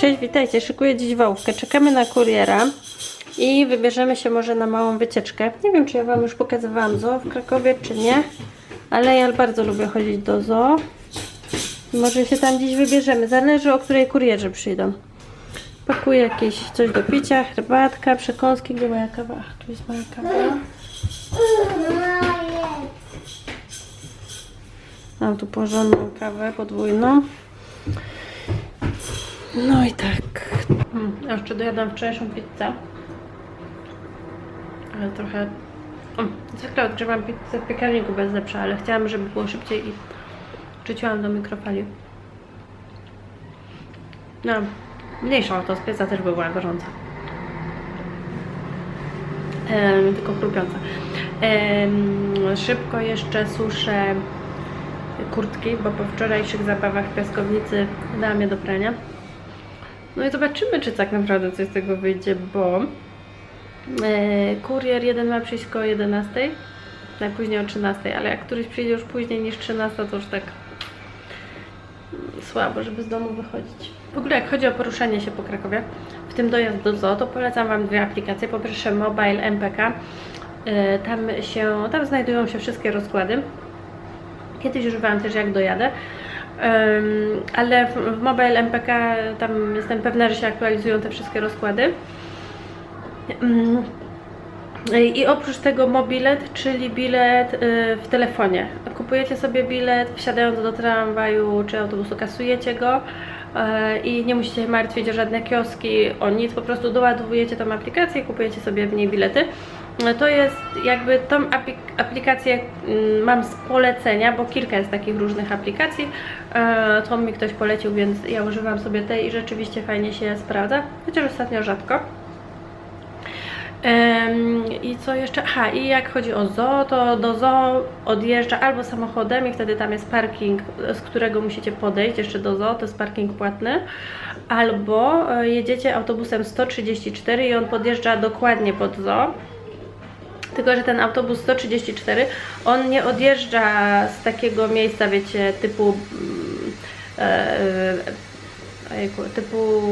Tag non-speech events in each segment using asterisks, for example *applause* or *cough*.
Cześć, witajcie. Szykuję dziś wałówkę. Czekamy na kuriera i wybierzemy się może na małą wycieczkę. Nie wiem, czy ja Wam już pokazywałam zoo w Krakowie, czy nie, ale ja bardzo lubię chodzić do zoo. Może się tam dziś wybierzemy. Zależy, o której kurierzy przyjdą. Pakuję jakieś coś do picia, herbatka, przekąski. Gdzie moja kawa? Ach, tu jest moja kawa. Mam tu porządną kawę podwójną. No i tak. Mm, a jeszcze dojadam wczorajszą pizzę. Ale trochę... O, zwykle odgrzewam pizzę w piekarniku bez lepsza, ale chciałam, żeby było szybciej i wrzuciłam do mikrofali. No, mniejszą, to z pieca też by była gorąca. Em, tylko chrupiąca. Em, szybko jeszcze suszę kurtki, bo po wczorajszych zabawach w piaskownicy dałam je do prania. No i zobaczymy, czy tak naprawdę coś z tego wyjdzie, bo e, kurier jeden ma przyjść koło 11, najpóźniej o 13, ale jak któryś przyjdzie już później niż 13, to już tak słabo, żeby z domu wychodzić. W ogóle jak chodzi o poruszanie się po Krakowie, w tym dojazd do zoo, to polecam Wam dwie aplikacje. Po pierwsze Mobile MPK, E, tam się, tam znajdują się wszystkie rozkłady. Kiedyś używałam też jak dojadę, ale w, Mobile MPK tam jestem pewna, że się aktualizują te wszystkie rozkłady. I oprócz tego mobilet, czyli bilet y, w telefonie. Kupujecie sobie bilet, wsiadając do tramwaju czy autobusu, kasujecie go y, i nie musicie się martwić o żadne kioski, o nic, po prostu doładowujecie tą aplikację i kupujecie sobie w niej bilety. To jest jakby tą aplik- aplikację mm, mam z polecenia, bo kilka jest takich różnych aplikacji. Y, To mi ktoś polecił, więc ja używam sobie tej i rzeczywiście fajnie się sprawdza, chociaż ostatnio rzadko. I co jeszcze? Aha, i jak chodzi o zoo, to do zoo odjeżdża albo samochodem i wtedy tam jest parking, z którego musicie podejść jeszcze do zoo, to jest parking płatny, albo e, jedziecie autobusem 134 i on podjeżdża dokładnie pod zoo. Tylko, że ten autobus 134, on nie odjeżdża z takiego miejsca, wiecie, typu mm, e, ojejku, typu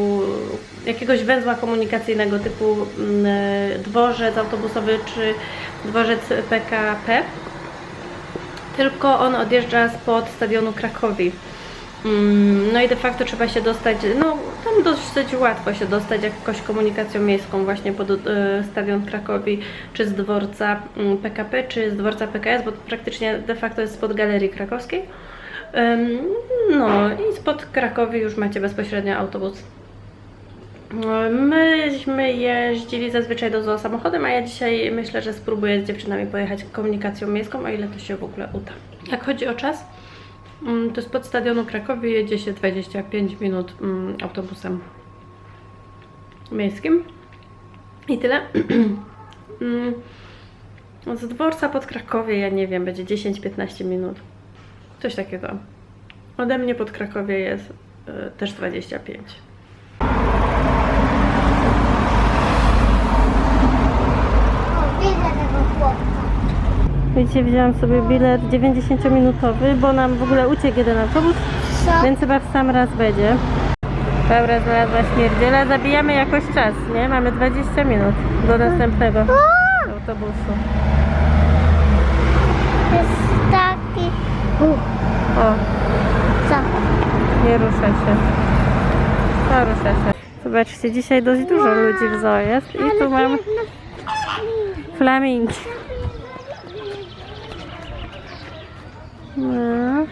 jakiegoś węzła komunikacyjnego typu mm, e, dworzec autobusowy czy dworzec PKP, tylko on odjeżdża spod stadionu Krakowi. Mm, No i de facto trzeba się dostać, no tam dosyć łatwo się dostać jakąś komunikacją miejską właśnie pod e, stadion Krakowi, czy z dworca mm, PKP, czy z dworca PKS, bo praktycznie de facto jest spod galerii krakowskiej. No i spod Krakowi już macie bezpośrednio autobus. Myśmy jeździli zazwyczaj do zoo samochodem, a ja dzisiaj myślę, że spróbuję z dziewczynami pojechać komunikacją miejską, o ile to się w ogóle uda. Jak chodzi o czas, mm, to spod stadionu Krakowi jedzie się 25 minut mm, autobusem miejskim. I tyle. *clears throat* Mm, Z dworca pod Krakowie, ja nie wiem, będzie 10-15 minut. Coś takiego. Ode mnie pod Krakowie jest y, też 25. O, widzę tego chłopca. Widzicie, wzięłam sobie bilet 90-minutowy, bo nam w ogóle uciekł jeden autobus, Co? więc chyba w sam raz będzie. Dobra, znalazła śmierdziela. Zabijamy jakoś czas, nie? Mamy 20 minut do następnego autobusu. Jest taki... O, co? nie rusza się. No, rusza się. Zobaczcie, dzisiaj dość dużo ludzi w zoo jest i tu mam flamingi. No.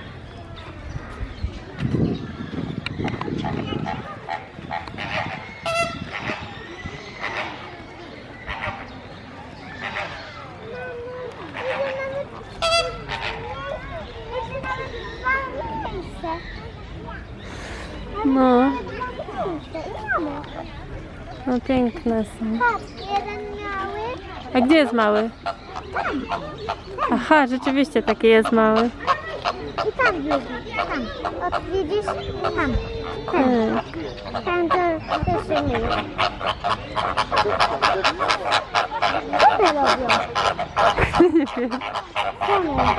No, no piękne są. A gdzie jest mały? Aha, rzeczywiście taki jest mały. Tam drugi. Tam. O, widzisz? Tam. Ten. Tam to też się nie wiem. Co one robią? Co one?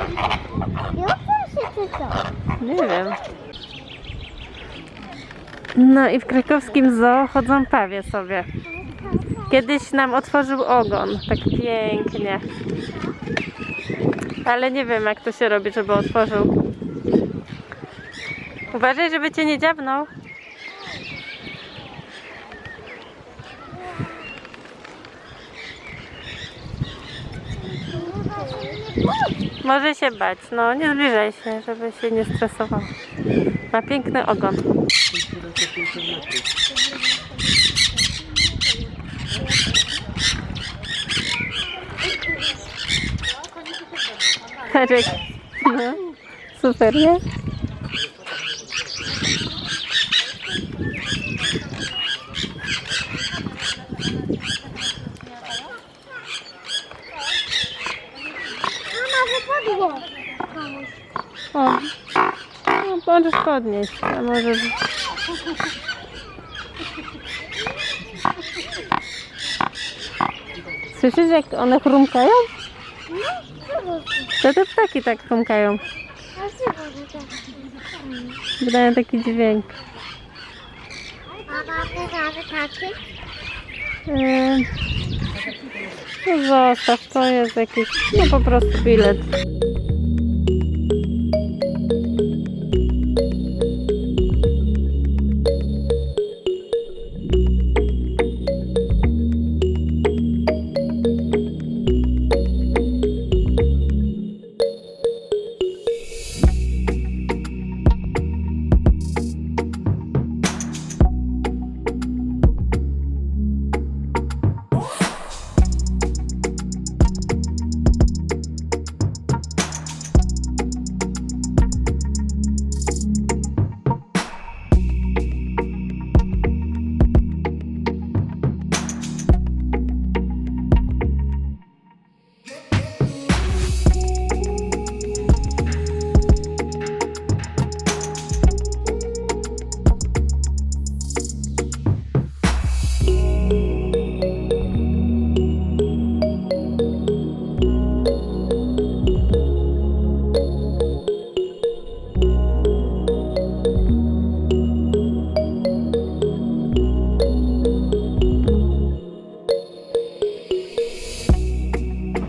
Biorą się czy co? Nie wiem. No i w krakowskim zoo chodzą pawie sobie. Kiedyś nam otworzył ogon, tak pięknie. Ale nie wiem jak to się robi, żeby otworzył. Uważaj, żeby cię nie dziabnął. Może się bać, no nie zbliżaj się, żeby się nie stresował. Ma piękny ogon. No, super, nie? O, no, możesz podnieść, a może... Słyszysz jak one chrumkają? To te ptaki tak chrumkają. Wydają taki dźwięk. Yy, No zostaw, to jest jakiś, no po prostu bilet.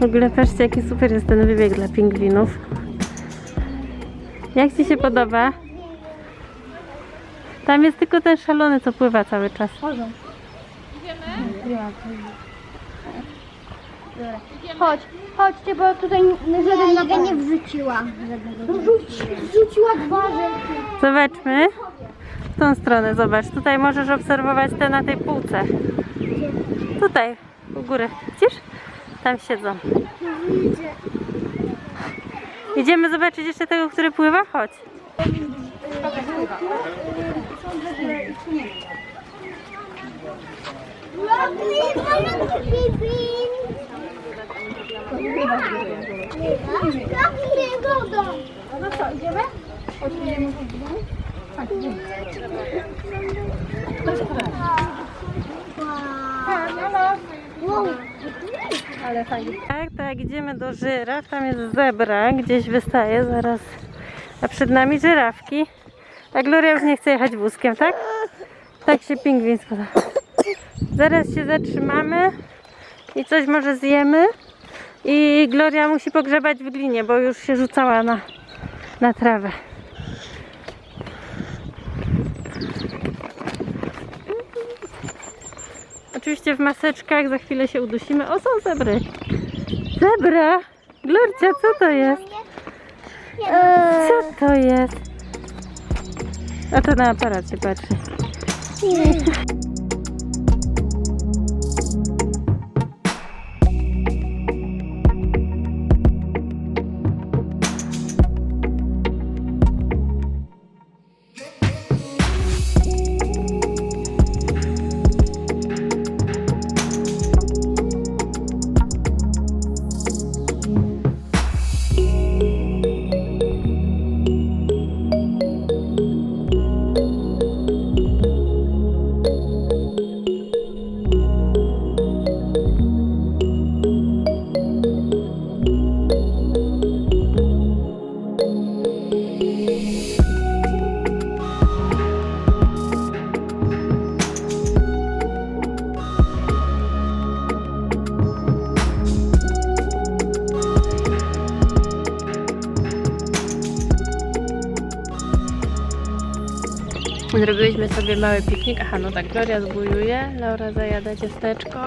Ogóle patrzcie jaki super jest ten wybieg dla pingwinów. Jak Ci się podoba? Tam jest tylko ten szalony, co pływa cały czas. Chodź, chodźcie, bo tutaj żaden nogę nie wrzuciła. Rzuci, wrzuciła dwa rzeczy. Zobaczmy. W tą stronę, zobacz. Tutaj możesz obserwować te na tej półce. Tutaj, u góry. Widzisz? Tam siedzą. Idziemy zobaczyć jeszcze tego, który pływa? Chodź. No idziemy? Wow. Tak, tak, idziemy do żyraf. Tam jest zebra, gdzieś wystaje zaraz. A przed nami żyrafki. A Gloria już nie chce jechać wózkiem, tak? Tak się pingwin składa. Zaraz się zatrzymamy i coś może zjemy. I Gloria musi pogrzebać w glinie, bo już się rzucała na, na trawę. Oczywiście w maseczkach, za chwilę się udusimy. O, są zebry. Zebra! Glorcia, co to jest? Co to jest? A to na aparat się patrzy. Sobie mały piknik. Aha, no tak, Gloria zbujuje, Laura zajada ciasteczko,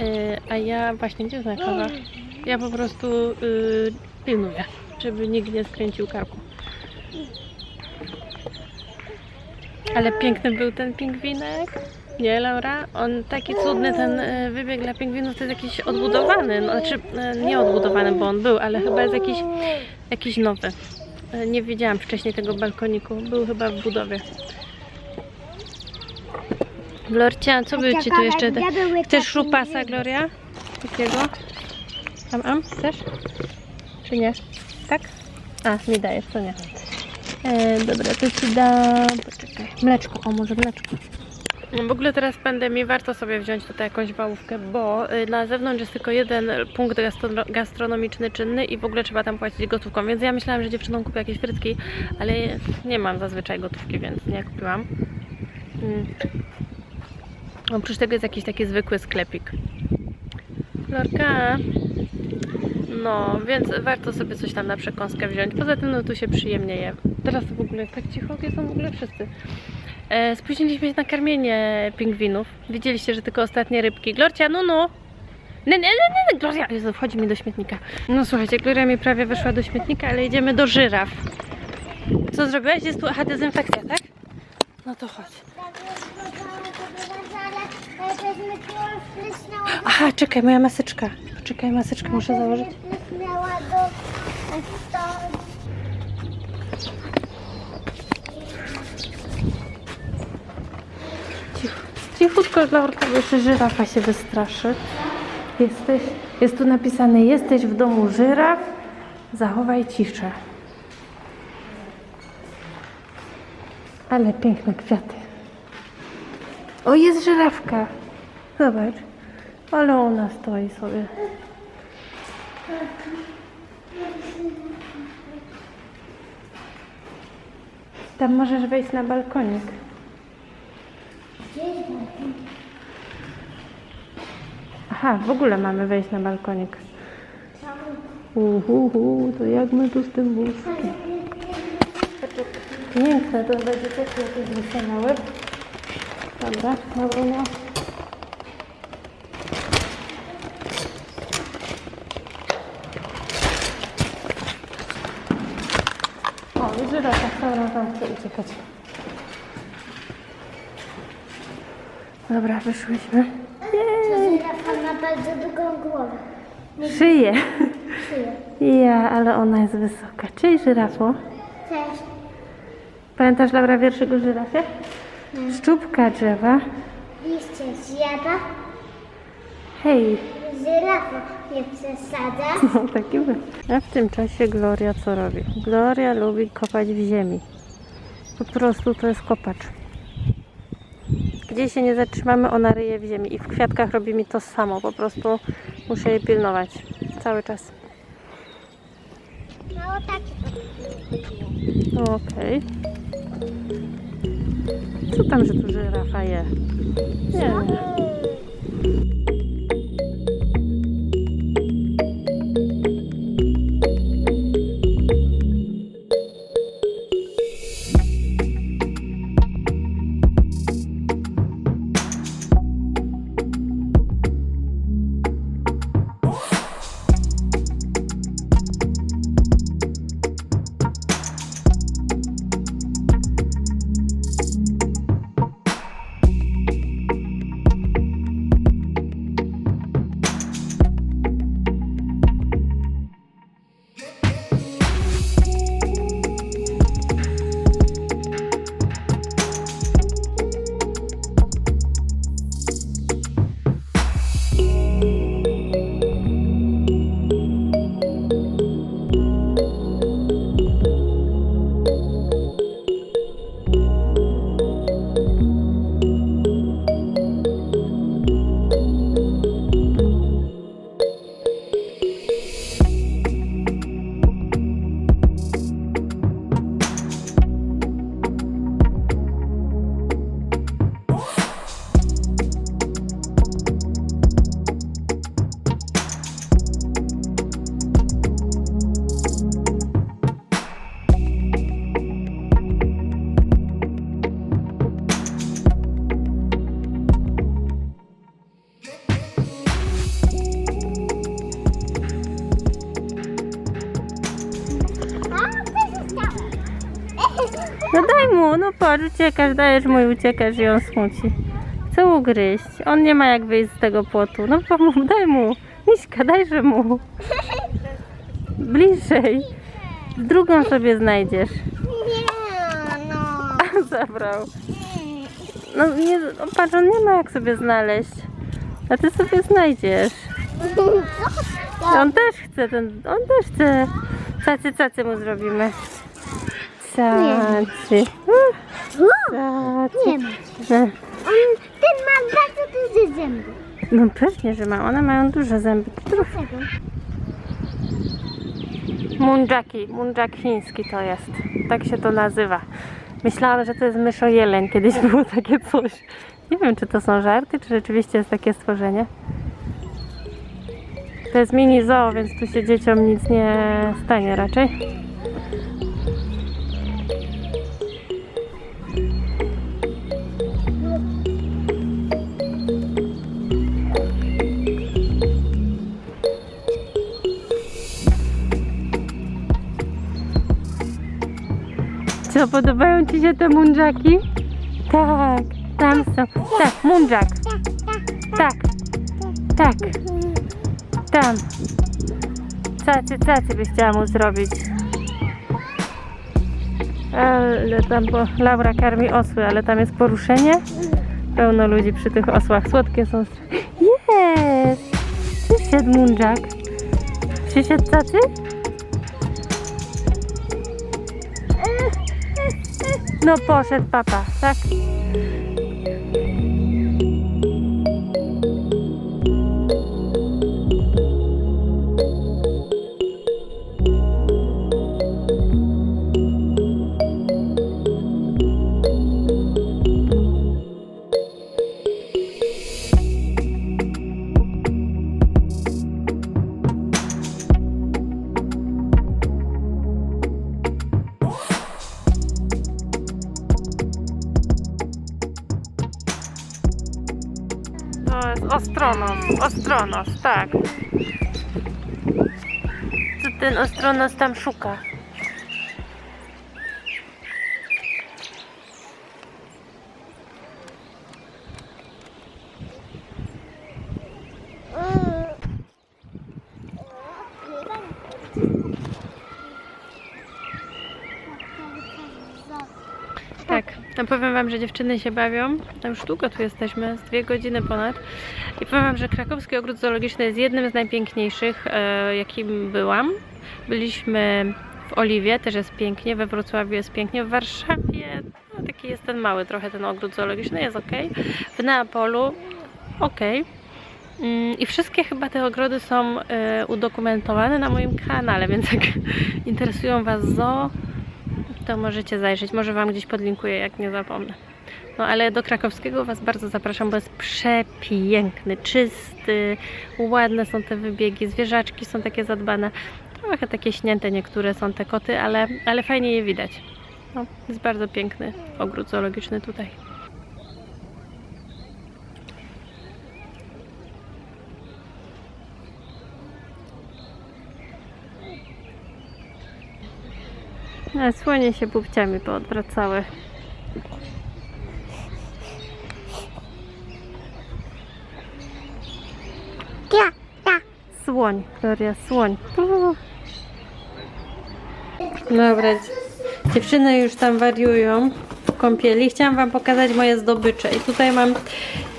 yy, a ja właśnie, gdzie kawa? Ja po prostu yy, pilnuję, żeby nikt nie skręcił karku. Ale piękny był ten pingwinek. Nie, Laura? On taki cudny, ten y, wybieg dla pingwinów to jest jakiś odbudowany. No, znaczy, y, nie odbudowany, bo on był, ale chyba jest jakiś, jakiś nowy. Y, Nie widziałam wcześniej tego balkoniku. Był chyba w budowie. Glorcia, co by ci tu jeszcze... Te Chcesz szupasa? Gloria? Takiego? Am, am? Chcesz? Czy nie? Tak? A, mi dajesz, to nie. E, dobra, to ci dam... Poczekaj. Mleczko, o może mleczko. W ogóle teraz w pandemii warto sobie wziąć tutaj jakąś wałówkę, bo y, na zewnątrz jest tylko jeden punkt gastro- gastronomiczny czynny i w ogóle trzeba tam płacić gotówką, więc ja myślałam, że dziewczynom kupię jakieś frytki, ale nie mam zazwyczaj gotówki, więc nie kupiłam. Mm. Oprócz tego jest jakiś taki zwykły sklepik. Lorka. No, więc warto sobie coś tam na przekąskę wziąć. Poza tym no tu się przyjemnie je. Teraz w ogóle tak cicho, gdzie są w ogóle wszyscy. E, spóźniliśmy się na karmienie pingwinów. Widzieliście, że tylko ostatnie rybki. Glorcia, no no! Nie, nie, nie, nie, Gloria! Jezu, wchodzi mi do śmietnika. No słuchajcie, Gloria mi prawie weszła do śmietnika, ale idziemy do żyraf. Co zrobiłaś? Jest tu, aha, dezynfekcja, tak? No to chodź. Aha, czekaj, moja maseczka. Czekaj, maseczkę muszę założyć. Cicho, cichutko, Laurka, bo jeszcze żyrafa się wystraszy. Jesteś, jest tu napisane, jesteś w domu żyraf, zachowaj ciszę. Ale piękne kwiaty. O, jest żyrafka. Zobacz. Ale ona stoi sobie. Tam możesz wejść na balkonik. Aha, w ogóle mamy wejść na balkonik. Uhu, to jak my tu z tym wózkiem? Piękne, to będzie też jakieś na łeb. Dobra, dobra. O, i żyrafa, dobra, tam chce uciekać. Dobra, wyszłyśmy. Żyrafa ma bardzo długą głowę. Szyję. Szyję. Ja, ale ona jest wysoka. Cześć, żyrafo. Cześć. Pamiętasz, Laura, wierszyk o żyrafie? Szczupka drzewa. Liście zjada, Hej. Żyrafa nie przesadza. *laughs* No, taki był. A w tym czasie Gloria co robi? Gloria lubi kopać w ziemi. Po prostu to jest kopacz. Gdzie się nie zatrzymamy, ona ryje w ziemi. I w kwiatkach robi mi to samo. Po prostu muszę jej pilnować. Cały czas. No tak. Okej. Co tam, że tu żyrafa je? Nie. No daj mu, no patrz, uciekasz, dajesz mu i uciekasz i on smuci. Chce ugryźć. On nie ma jak wyjść z tego płotu. No pomów, daj mu. Miśka, dajże mu. Bliżej. Drugą sobie znajdziesz. Nie, no. *laughs* Zabrał. No nie, o, patrz, on nie ma jak sobie znaleźć. A ty sobie znajdziesz. *laughs* On też chce, ten, on też chce. Cacy, cacy mu zrobimy. Cacy. Nie ma. On, ten ma bardzo duże zęby. No pewnie, że ma. One mają duże zęby. Dlaczego? Mundżaki. Mundżak chiński to jest. Tak się to nazywa. Myślałam, że to jest myszojeleń. Kiedyś było takie coś. Nie wiem, czy to są żarty, czy rzeczywiście jest takie stworzenie. To jest mini zoo, więc tu się dzieciom nic nie stanie raczej. Co, podobają Ci się te mundżaki? Tak, tam są. Tak, mundżak. Tak, tak, tam. Cacy, cacy byś chciała mu zrobić. Ale tam, bo Laura karmi osły, ale tam jest poruszenie. Pełno ludzi przy tych osłach. Słodkie są. Jest! Przyszedł mundżak. Przyszedł cacy? No poszedł papa, tak? Co ten ostronos tam szuka? Tak, no powiem Wam, że dziewczyny się bawią. No już długo tu jesteśmy, z dwie godziny ponad. I powiem Wam, że krakowski ogród zoologiczny jest jednym z najpiękniejszych, e, jakim byłam. Byliśmy w Oliwie, też jest pięknie, we Wrocławiu jest pięknie, w Warszawie no, taki jest ten mały trochę ten ogród zoologiczny, jest ok. W Neapolu ok. Mm, I wszystkie chyba te ogrody są e, udokumentowane na moim kanale, więc jak *laughs* interesują Was zoo, to możecie zajrzeć. Może Wam gdzieś podlinkuję, jak nie zapomnę. No ale do krakowskiego Was bardzo zapraszam, bo jest przepiękny, czysty, ładne są te wybiegi, zwierzaczki są takie zadbane. Trochę takie śnięte niektóre są te koty, ale, ale fajnie je widać. No, jest bardzo piękny ogród zoologiczny tutaj. Słonie się pupciami poodwracały. Słoń, Gloria, słoń. Dobra, dziewczyny już tam wariują w kąpieli. Chciałam Wam pokazać moje zdobycze. I tutaj mam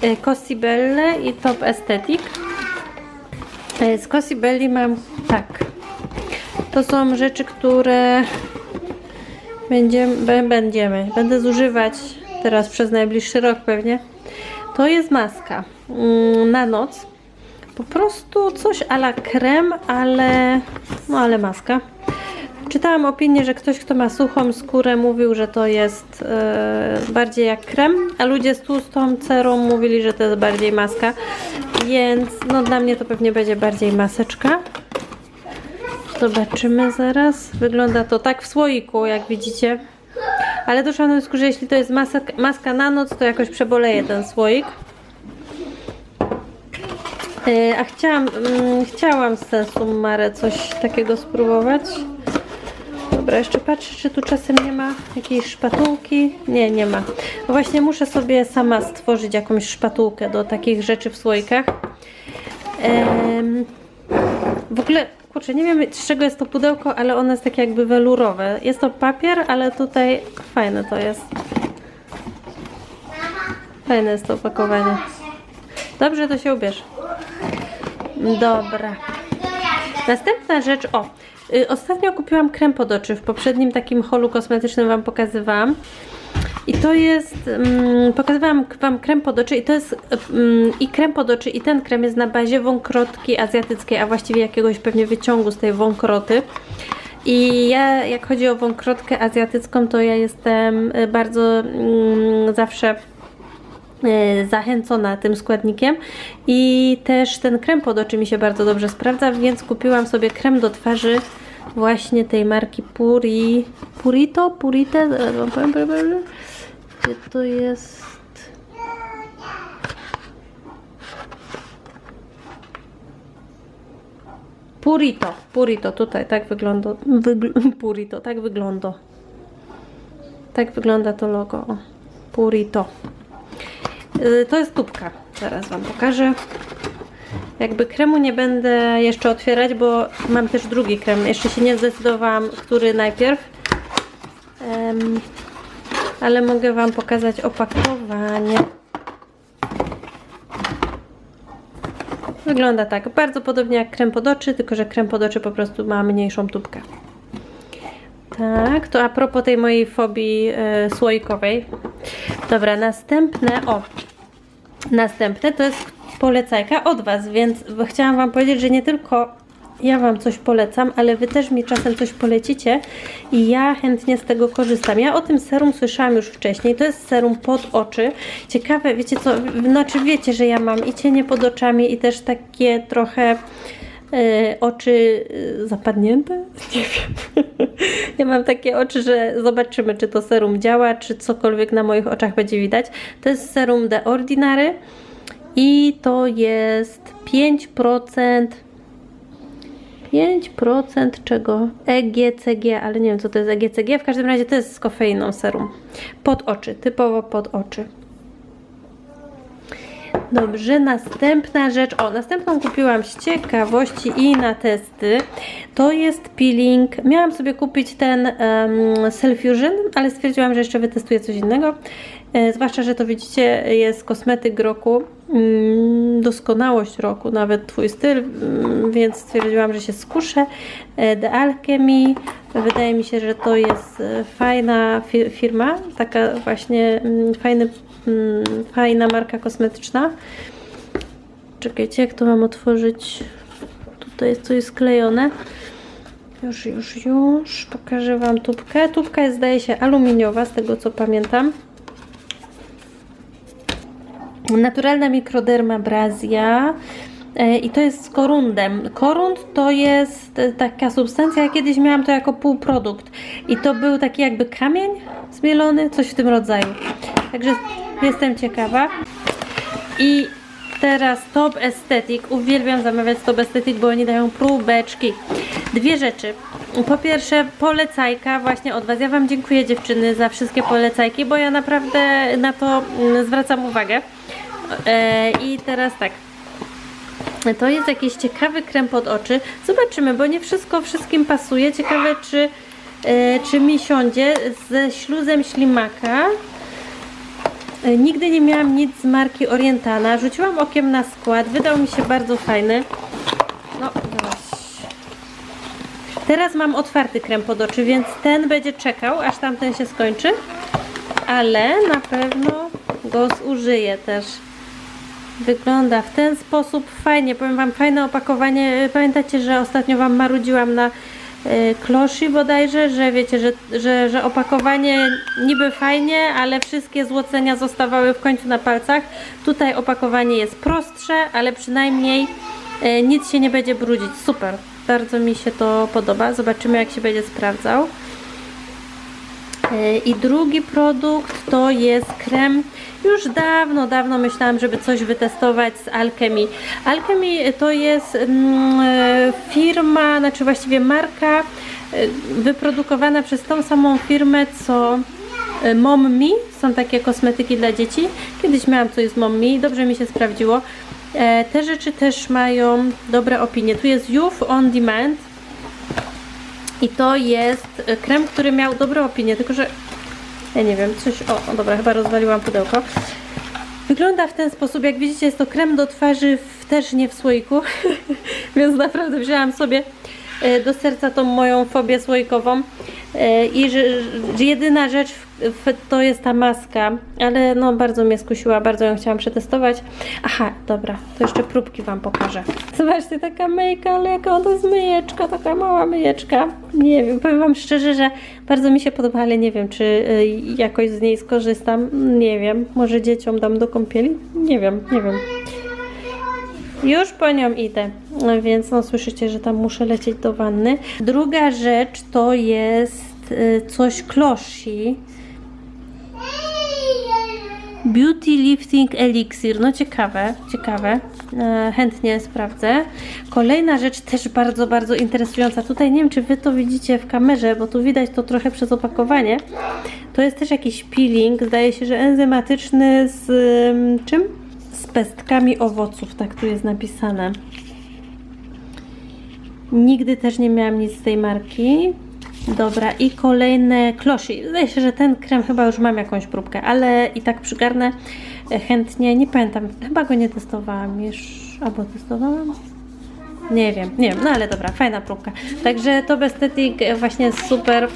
e, Cosibelle i Top Aesthetic. E, Z Cosibelli mam tak. To są rzeczy, które będziemy, bę- będziemy, będę zużywać teraz przez najbliższy rok pewnie. To jest maska mm, na noc. Po prostu coś ala krem, ale no ale maska. Czytałam opinię, że ktoś, kto ma suchą skórę, mówił, że to jest e, bardziej jak krem, a ludzie z tłustą cerą mówili, że to jest bardziej maska. Więc no dla mnie to pewnie będzie bardziej maseczka. Zobaczymy zaraz. Wygląda to tak w słoiku, jak widzicie. Ale do wniosku, że jeśli to jest maska, maska na noc, to jakoś przeboleje ten słoik. E, A chciałam, mm, chciałam z sensu Mare coś takiego spróbować. Dobra, jeszcze patrzę, czy tu czasem nie ma jakiejś szpatułki. Nie, nie ma. Właśnie muszę sobie sama stworzyć jakąś szpatułkę do takich rzeczy w słoikach. Em, w ogóle, kurczę, nie wiem z czego jest to pudełko, ale ono jest takie jakby welurowe. Jest to papier, ale tutaj fajne to jest. Fajne jest to opakowanie. Dobrze, to się ubierz. Dobra. Następna rzecz, o. Y, ostatnio kupiłam krem pod oczy. W poprzednim takim holu kosmetycznym Wam pokazywałam. I to jest, mm, pokazywałam Wam krem pod oczy i to jest mm, i krem pod oczy i ten krem jest na bazie wąkrotki azjatyckiej, a właściwie jakiegoś pewnie wyciągu z tej wąkroty. I ja, jak chodzi o wąkrotkę azjatycką, to ja jestem y, bardzo mm, zawsze y, zachęcona tym składnikiem i też ten krem pod oczy mi się bardzo dobrze sprawdza, więc kupiłam sobie krem do twarzy właśnie tej marki Puri Purito? Purite? To jest? Purito, Purito, tutaj tak wygląda, wygl *laughs* Purito, tak wygląda. Tak wygląda to logo. Purito. Y, To jest tubka, zaraz Wam pokażę. Jakby kremu nie będę jeszcze otwierać, bo mam też drugi krem. Jeszcze się nie zdecydowałam, który najpierw. Ale mogę Wam pokazać opakowanie. Wygląda tak, bardzo podobnie jak krem pod oczy, tylko że krem pod oczy po prostu ma mniejszą tubkę. Tak, to a propos tej mojej fobii e, słoikowej. Dobra, następne, o, następne to jest polecajka od Was, więc chciałam Wam powiedzieć, że nie tylko ja Wam coś polecam, ale Wy też mi czasem coś polecicie i ja chętnie z tego korzystam. Ja o tym serum słyszałam już wcześniej, to jest serum pod oczy. Ciekawe, wiecie co, znaczy wiecie, że ja mam i cienie pod oczami i też takie trochę e, oczy e, zapadnięte? *laughs* Nie wiem. ja mam takie oczy, że zobaczymy, czy to serum działa, czy cokolwiek na moich oczach będzie widać. To jest serum The Ordinary i to jest 5% 5% czego? EGCG, ale nie wiem co to jest EGCG. W każdym razie to jest z kofeiną serum. Pod oczy, typowo pod oczy. Dobrze, następna rzecz. O, następną kupiłam z ciekawości i na testy. To jest peeling. Miałam sobie kupić ten um, Selfusion, ale stwierdziłam, że jeszcze wytestuję coś innego. E, zwłaszcza, że to widzicie, jest kosmetyk roku, mm, doskonałość roku, nawet twój styl, mm, więc stwierdziłam, że się skuszę. E, The Alchemy, wydaje mi się, że to jest e, fajna fi firma, taka właśnie mm, fajny, mm, fajna marka kosmetyczna. Czekajcie, jak to mam otworzyć? Tutaj jest coś sklejone. Już, już, już. Pokażę Wam tubkę. Tubka jest, zdaje się, aluminiowa, z tego co pamiętam. Naturalna mikrodermabrazja e, i to jest z korundem. Korund to jest e, taka substancja, ja kiedyś miałam to jako półprodukt i to był taki jakby kamień zmielony, coś w tym rodzaju. Także jestem ciekawa. I teraz Top Aesthetic. Uwielbiam zamawiać Top Aesthetic, bo oni dają próbeczki. Dwie rzeczy. Po pierwsze, polecajka właśnie od Was. Ja Wam dziękuję dziewczyny za wszystkie polecajki, bo ja naprawdę na to mm, zwracam uwagę. E, I teraz tak. To jest jakiś ciekawy krem pod oczy. Zobaczymy, bo nie wszystko wszystkim pasuje. Ciekawe, czy, e, czy mi siądzie ze śluzem ślimaka. E, Nigdy nie miałam nic z marki Orientana. Rzuciłam okiem na skład. Wydał mi się bardzo fajny. No. Teraz mam otwarty krem pod oczy, więc ten będzie czekał, aż tamten się skończy. Ale na pewno go zużyję też. Wygląda w ten sposób fajnie. Powiem Wam, fajne opakowanie. Pamiętacie, że ostatnio Wam marudziłam na y, kloszy bodajże, że wiecie, że, że, że opakowanie niby fajnie, ale wszystkie złocenia zostawały w końcu na palcach. Tutaj opakowanie jest prostsze, ale przynajmniej y, nic się nie będzie brudzić. Super. Bardzo mi się to podoba. Zobaczymy jak się będzie sprawdzał. I drugi produkt to jest krem. Już dawno, dawno myślałam, żeby coś wytestować z Alchemy. Alchemy to jest mm, e, firma, znaczy właściwie marka wyprodukowana przez tą samą firmę, co y, Mom Me. Są takie kosmetyki dla dzieci. Kiedyś miałam coś z Mom Me, dobrze mi się sprawdziło. E, Te rzeczy też mają dobre opinie. Tu jest Youth On Demand. I to jest e, krem, który miał dobre opinie, tylko że ja nie wiem, coś. O, dobra, chyba rozwaliłam pudełko. Wygląda w ten sposób, jak widzicie, jest to krem do twarzy w, też nie w słoiku, *laughs* więc naprawdę wzięłam sobie e, do serca tą moją fobię słoikową E, i że, że jedyna rzecz w, to jest ta maska, ale no bardzo mnie skusiła, bardzo ją chciałam przetestować. Aha, dobra, to jeszcze próbki Wam pokażę. Zobaczcie, taka myjka, ale jaka to jest myjeczka, taka mała myjeczka. Nie wiem, powiem Wam szczerze, że bardzo mi się podoba, ale nie wiem, czy y, jakoś z niej skorzystam. Nie wiem, może dzieciom dam do kąpieli? Nie wiem, nie wiem. Już po nią idę, No więc no słyszycie, że tam muszę lecieć do wanny. Druga rzecz to jest y, coś kloshi. Beauty Lifting Elixir. No ciekawe, ciekawe. E, chętnie sprawdzę. Kolejna rzecz też bardzo, bardzo interesująca. Tutaj nie wiem, czy Wy to widzicie w kamerze, bo tu widać to trochę przez opakowanie. To jest też jakiś peeling, zdaje się, że enzymatyczny z ym, czym? Z pestkami owoców, tak tu jest napisane. Nigdy też nie miałam nic z tej marki. Dobra, i kolejne kloszy. Zdaje się, że ten krem chyba już mam jakąś próbkę, ale i tak przygarnę e, chętnie. Nie pamiętam, chyba go nie testowałam już. Albo testowałam? Nie wiem, nie wiem, no ale dobra, fajna próbka. Także to Bestetic właśnie jest super,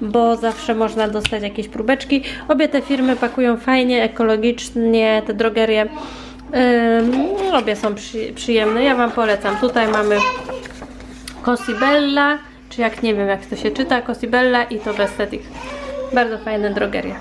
bo zawsze można dostać jakieś próbeczki. Obie te firmy pakują fajnie, ekologicznie, te drogerie. Ym, obie są przy, przyjemne, ja Wam polecam. Tutaj mamy Cosibella, czy jak nie wiem jak to się czyta, Cosibella i to Bestetic. Bardzo fajne drogerie.